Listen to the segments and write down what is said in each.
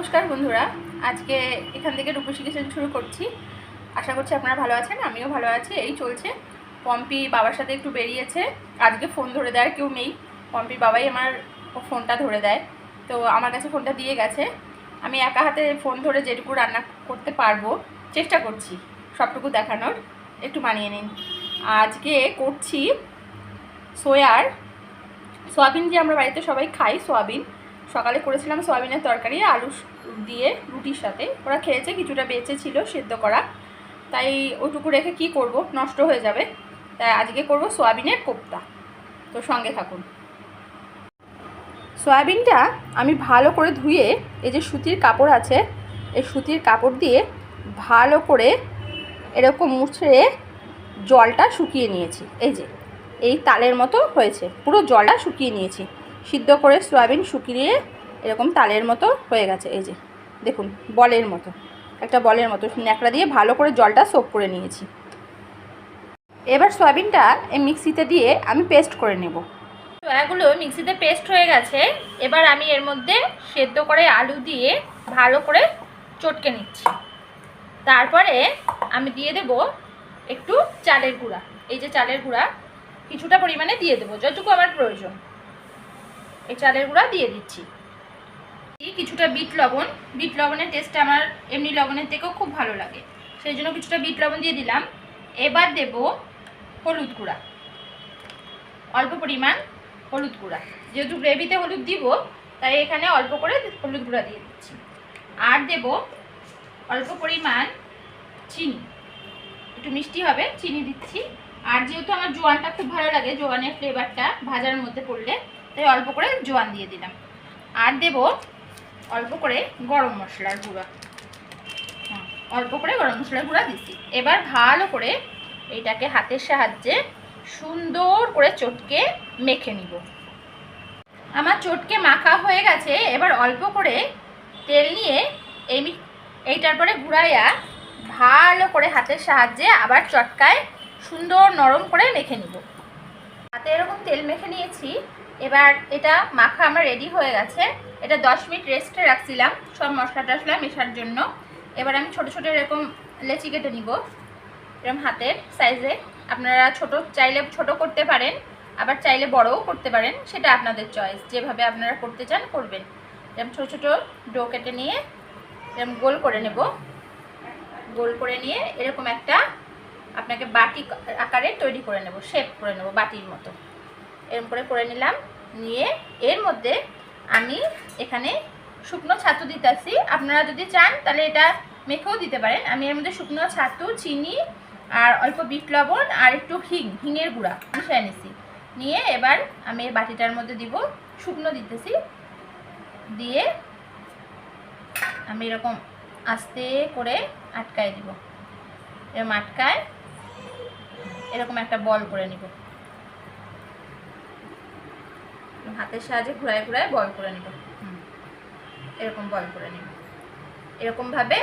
নমস্কার বন্ধুরা। আজকে এখান থেকে রূপসী কিচেন শুরু করছি। আশা করছি আপনারা ভালো আছেন, আমিও ভালো আছি, এই চলছে। পম্পি বাবার সাথে একটু বেরিয়েছে, আজকে ফোন ধরে দেওয়ার কেউ নেই। পম্পির বাবাই আমার ফোনটা ধরে দেয়। তো আমার কাছে ফোনটা দিয়ে গেছে। আমি একা হাতে ফোন ধরে যেটুকু রান্না করতে পারব, চেষ্টা করছি সবটুকু দেখানোর। একটু মানিয়ে নিন। আজকে করছি সোয়ার। সোয়াবিন যে আমরা বাড়িতে সবাই খাই, সোয়াবিন। সকালে করেছিলাম সোয়াবিনের তরকারি আলু দিয়ে রুটির সাথে। ওরা খেয়েছে, কিছুটা বেঁচে ছিল সেদ্ধ করা। তাই ওইটুকু রেখে কি করব? নষ্ট হয়ে যাবে। তাই আজকে করব সোয়াবিনের কোপ্তা। তো সঙ্গে থাকুন। সয়াবিনটা আমি ভালো করে ধুয়ে, এই যে সুতির কাপড় আছে, এই সুতির কাপড় দিয়ে ভালো করে এরকম মুছড়ে জলটা শুকিয়ে নিয়েছি। এই যে, এই তালের মতো হয়েছে। পুরো জলটা শুকিয়ে নিয়েছি। সিদ্ধ করে সয়াবিন শুকিয়ে এরকম তালের মতো হয়ে গেছে, এই যে। দেখুন, বলের মতো। একটা বলের মতো। ন্যাকড়া দিয়ে ভালো করে জলটা সোপ করে নিয়েছি। এবার সয়াবিনটা এই মিক্সিতে দিয়ে আমি পেস্ট করে নেব। সয়াগুলো মিক্সিতে পেস্ট হয়ে গেছে। এবার আমি এর মধ্যে সেদ্ধ করে আলু দিয়ে ভালো করে চটকে নিচ্ছি। তারপরে আমি দিয়ে দেব একটু চালের গুঁড়া। এই যে চালের গুঁড়া, কিছুটা পরিমাণে দিয়ে দেবো, যতটুকু আমার প্রয়োজন। এই চালের গুঁড়া দিয়ে দিচ্ছি। কিছুটা বিট লবণ। বিট লবণের টেস্ট আমার এমনি লবণের থেকেও খুব ভালো লাগে। সেই জন্য কিছুটা বিট লবণ দিয়ে দিলাম। এবার দেব হলুদ গুঁড়া। অল্প পরিমাণ হলুদ গুঁড়া। যেহেতু গ্রেভিতে হলুদ দিব, তাই এখানে অল্প করে হলুদ গুঁড়া দিয়ে দিচ্ছি। আর দেব অল্প পরিমাণ চিনি। একটু মিষ্টি হবে, চিনি দিচ্ছি। আর যেহেতু আমার জোয়ানটা খুব ভালো লাগে, জোয়ানের ফ্লেভারটা ভাজার মধ্যে পড়লে, তাই অল্প করে জোয়ান দিয়ে দিলাম। আর দেব অল্প করে গরম মশলার গুঁড়া। হ্যাঁ, অল্প করে গরম মশলার গুঁড়া দিচ্ছি এবার ভালো করে এটাকে হাতের সাহায্যে সুন্দর করে চটকে মেখে নিব। আমার চটকে মাখা হয়ে গেছে এবার অল্প করে তেল নিয়ে এই এইটার পরে ঘুরাইয়া ভালো করে হাতের সাহায্যে আবার চটকায় সুন্দর নরম করে মেখে নিব। হাতে এরকম তেল মেখে নিয়েছি এবার এটা মাখা আমার রেডি হয়ে গেছে। এটা দশ মিনিট রেস্টে রাখছিলাম। সব মশলা টশলা মেশার জন্য। এবার আমি ছোট ছোট এরকম লেচি কেটে নিব। এরকম হাতের সাইজে আপনারা ছোট চাইলে ছোট করতে পারেন, আবার চাইলে বড়ও করতে পারেন। সেটা আপনাদের চয়েস যেভাবে আপনারা করতে চান করবেন। এরকম ছোট ছোট ডো কেটে নিয়ে এরকম গোল করে নেব। গোল করে নিয়ে এরকম একটা আপনাকে বাটি আকারে তৈরি করে নেব শেপ করে নেব বাটির মতো। এরকম করে করে নিলাম। নিয়ে এর মধ্যে আমি এখানে শুকনো ছাতু দিতেছি। আপনারা যদি চান, তাহলে এটা মেখেও দিতে পারেন। আমি এর মধ্যে শুকনো ছাতু, চিনি আর অল্প বিট লবণ আর একটু হিং, হিঙের গুঁড়া মিশিয়ে নিছি। নিয়ে এবার আমি এই বাটিটার মধ্যে দিব শুকনো দিতেছি। দিয়ে আমি এরকম আস্তে করে আটকায় দিব। এরকম আটকায় এরকম একটা বল করে নিব। হাতের সাহায্যে ঘুরায় ঘুরায় বল করে নিব। এরকম বল করে নিব। এরকমভাবে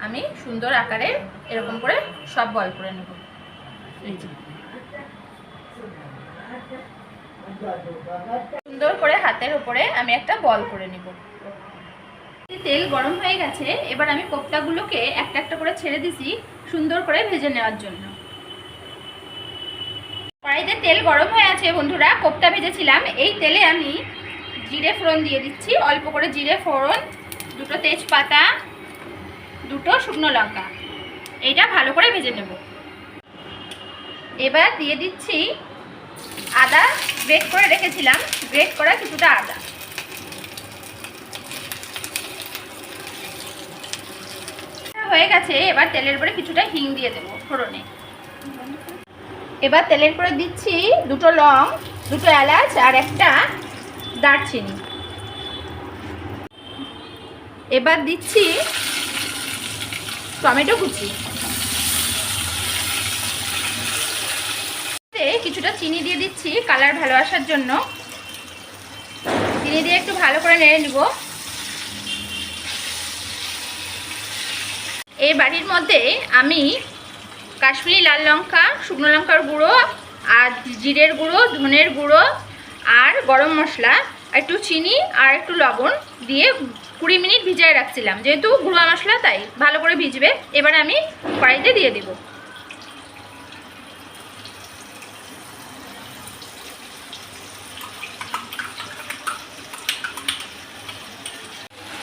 আমি সুন্দর আকারে এরকম করে সব বল করে নেব। এই যে। সুন্দর করে হাতের উপরে আমি একটা বল করে নিব। তেল গরম হয়ে গেছে এবার আমি কোপ্তাগুলোকে একটা একটা করে ছেড়ে দিছি সুন্দর করে ভেজে নেওয়ার জন্য। কড়াইতে তেল গরম হয়ে আছে বন্ধুরা, কোপ্তা ভেজেছিলাম। এই তেলে আমি জিরে ফোড়ন দিয়ে দিচ্ছি, অল্প করে জিরে ফোড়ন, দুটো তেজপাতা, দুটো শুকনো লঙ্কা। এইটা ভালো করে ভেজে নেব। এবার দিয়ে দিচ্ছি আদা গ্রেট করে রেখেছিলাম গ্রেট করা কিছুটা আদা। হয়ে গেছে, এবার তেলের পরে কিছুটা হিং দিয়ে দেবো ফোড়নে। এবার তেলের পরে দিচ্ছি দুটো লং, দুটো এলাচ আর একটা দারচিনি। এবার দিচ্ছি টমেটো কুচি। কিছুটা চিনি দিয়ে দিচ্ছি কালার ভালো আসার জন্য। চিনি দিয়ে একটু ভালো করে নেড়ে নিব। এই বাড়ির মধ্যে আমি কাশ্মীরি লাল লঙ্কা, শুকনো লঙ্কার গুঁড়ো, আর জিরের গুঁড়ো, ধনের গুঁড়ো, আর গরম মশলা, একটু চিনি আর একটু লবণ দিয়ে কুড়ি মিনিট ভিজায় রাখছিলাম। যেহেতু গুঁড়া মশলা, তাই ভালো করে ভিজবে। এবার আমি কড়াইতে দিয়ে দিব।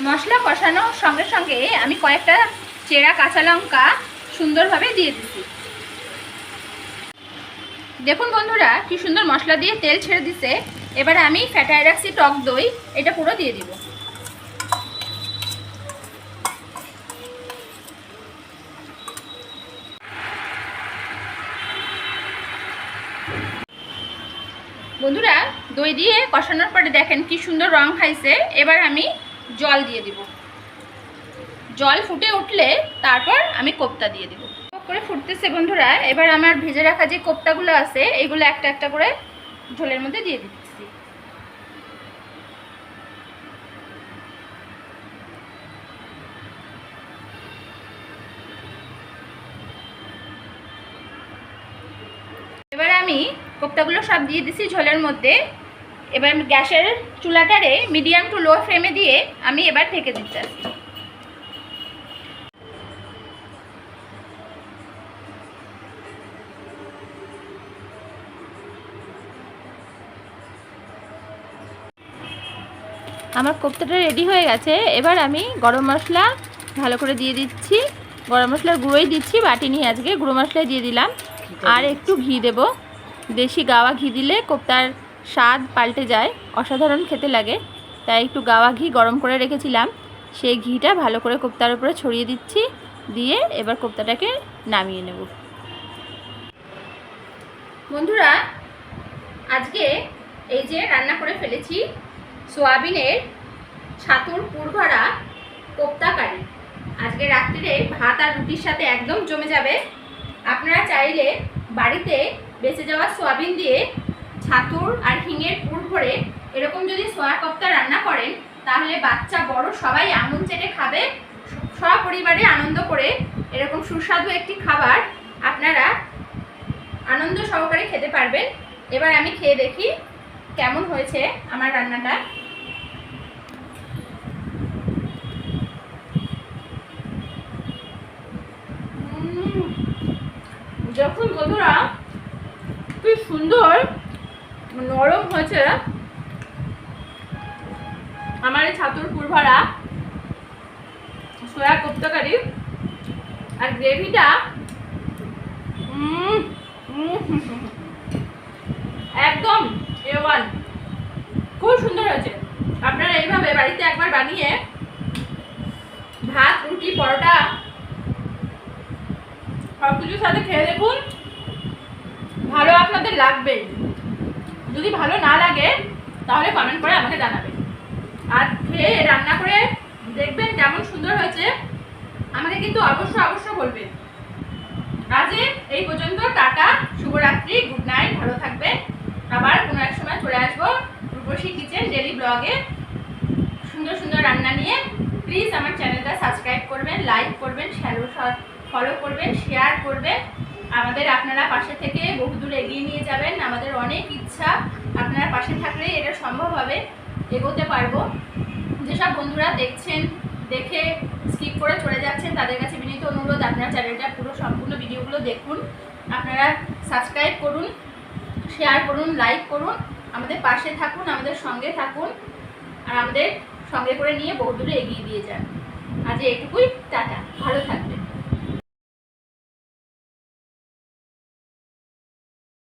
মশলা কষানোর সঙ্গে সঙ্গে আমি কয়েকটা চেরা কাঁচা লঙ্কা সুন্দরভাবে দিয়ে দিচ্ছি দেখুন বন্ধুরা, কি সুন্দর মশলা দিয়ে তেল ছেড়ে দিছে। এবারে আমি ফ্যাটায় রাখছি টক দই, এটা পুরো দিয়ে দিব। বন্ধুরা, দই দিয়ে কষানোর পরে দেখেন কি সুন্দর রং খাইছে। এবার আমি জল দিয়ে দিব। জল ফুটে উঠলে তারপর আমি কোপ্তা দিয়ে দিব। করে ফুটতেছে বন্ধুরা, এবার আমার ভেজে রাখা যে কোপ্তাগুলো আছে, এগুলো একটা একটা করে ঝোলের মধ্যে দিয়ে দিচ্ছি। এবার আমি কোপ্তাগুলো সব দিয়ে দিছি ঝোলের মধ্যে। এবার গ্যাসের চুলাটারে মিডিয়াম টু লো ফ্লেমে দিয়ে আমি এবার ঢেকে দিতে আসি আমার কোপ্তাটা রেডি হয়ে গেছে। এবার আমি গরম মশলা ভালো করে দিয়ে দিচ্ছি। গরম মশলার গুঁড়োই দিচ্ছি বাটি নিয়ে আজকে গুঁড়ো মশলা দিয়ে দিলাম। আর একটু ঘি দেব। দেশি গাওয়া ঘি দিলে কোপ্তার স্বাদ পাল্টে যায় অসাধারণ খেতে লাগে। তাই একটু গাওয়া ঘি গরম করে রেখেছিলাম। সেই ঘিটা ভালো করে কোপ্তার উপরে ছড়িয়ে দিচ্ছি। দিয়ে এবার কোপ্তাটাকে নামিয়ে নেব। বন্ধুরা আজকে এই যে রান্না করে ফেলেছি সোয়াবিনের ছাতুর পুরভরা কোপ্তা কারি আজকে রাত্রিরে ভাত আর রুটির সাথে একদম জমে যাবে। আপনারা চাইলে বাড়িতে বেঁচে যাওয়া সোয়াবিন দিয়ে ছাতুর আর হিঙের পুর ভরে এরকম যদি সোয়া কোপ্তা রান্না করেন, তাহলে বাচ্চা বড় সবাই আমন চেটে খাবে, সপরিবারে আনন্দ করে এরকম সুস্বাদু একটি খাবার আপনারা আনন্দ সহকারে খেতে পারবেন। এবার আমি খেয়ে দেখি কেমন হয়েছে আমার রান্নাটা উম, যখন বন্ধুরা কি সুন্দর, নরম হয়েছে। আমার এই ছাতুর পুরভরা সোয়া কোপ্তাকারি আর গ্রেভিটা। একদম এ ওয়ান খুব সুন্দর হয়েছে। আপনারা এইভাবে বাড়িতে একবার বানিয়ে ভাত, রুটি, পরোটা সব কিছুর সাথে খেয়ে দেখুন। আপনাদের লাগবে যদি ভালো না লাগে, তাহলে কমেন্ট করে আমাকে জানাবেন। আর খেয়ে রান্না করে দেখবেন কেমন সুন্দর হয়েছে। আমাকে কিন্তু অবশ্যই অবশ্যই বলবেন। আজ এই পর্যন্ত, টাটা, শুভরাত্রি গুড নাইট ভালো থাকবেন। আবার কোনো এক সময় চলে আসব রূপসী কিচেন ডেলি ব্লগে। সুন্দর সুন্দর রান্না নিয়ে। প্লিজ আমার চ্যানেলটা সাবস্ক্রাইব করবেন লাইক করবেন ফলো করবেন শেয়ার করবেন। আমাদের আপনারা পাশে থেকে বহুদূর এগিয়ে নিয়ে যাবেন। আমাদের অনেক ইচ্ছা আপনারা পাশে থাকলে এটা সম্ভব হবে, এগোতে পারব। যেসব বন্ধুরা দেখছেন, দেখে স্কিপ করে চলে যাচ্ছেন, তাদের কাছে বিনীত অনুরোধ, আপনারা চ্যানেলটা পুরো সম্পূর্ণ ভিডিওগুলো দেখুন। আপনারা সাবস্ক্রাইব করুন শেয়ার করুন লাইক করুন, আমাদের পাশে থাকুন, আমাদের সঙ্গে থাকুন, আর আমাদের সঙ্গে করে নিয়ে বহুদূরে এগিয়ে দিয়ে যান। আজ এটুকুই, টাটা, ভালো থাকবেন।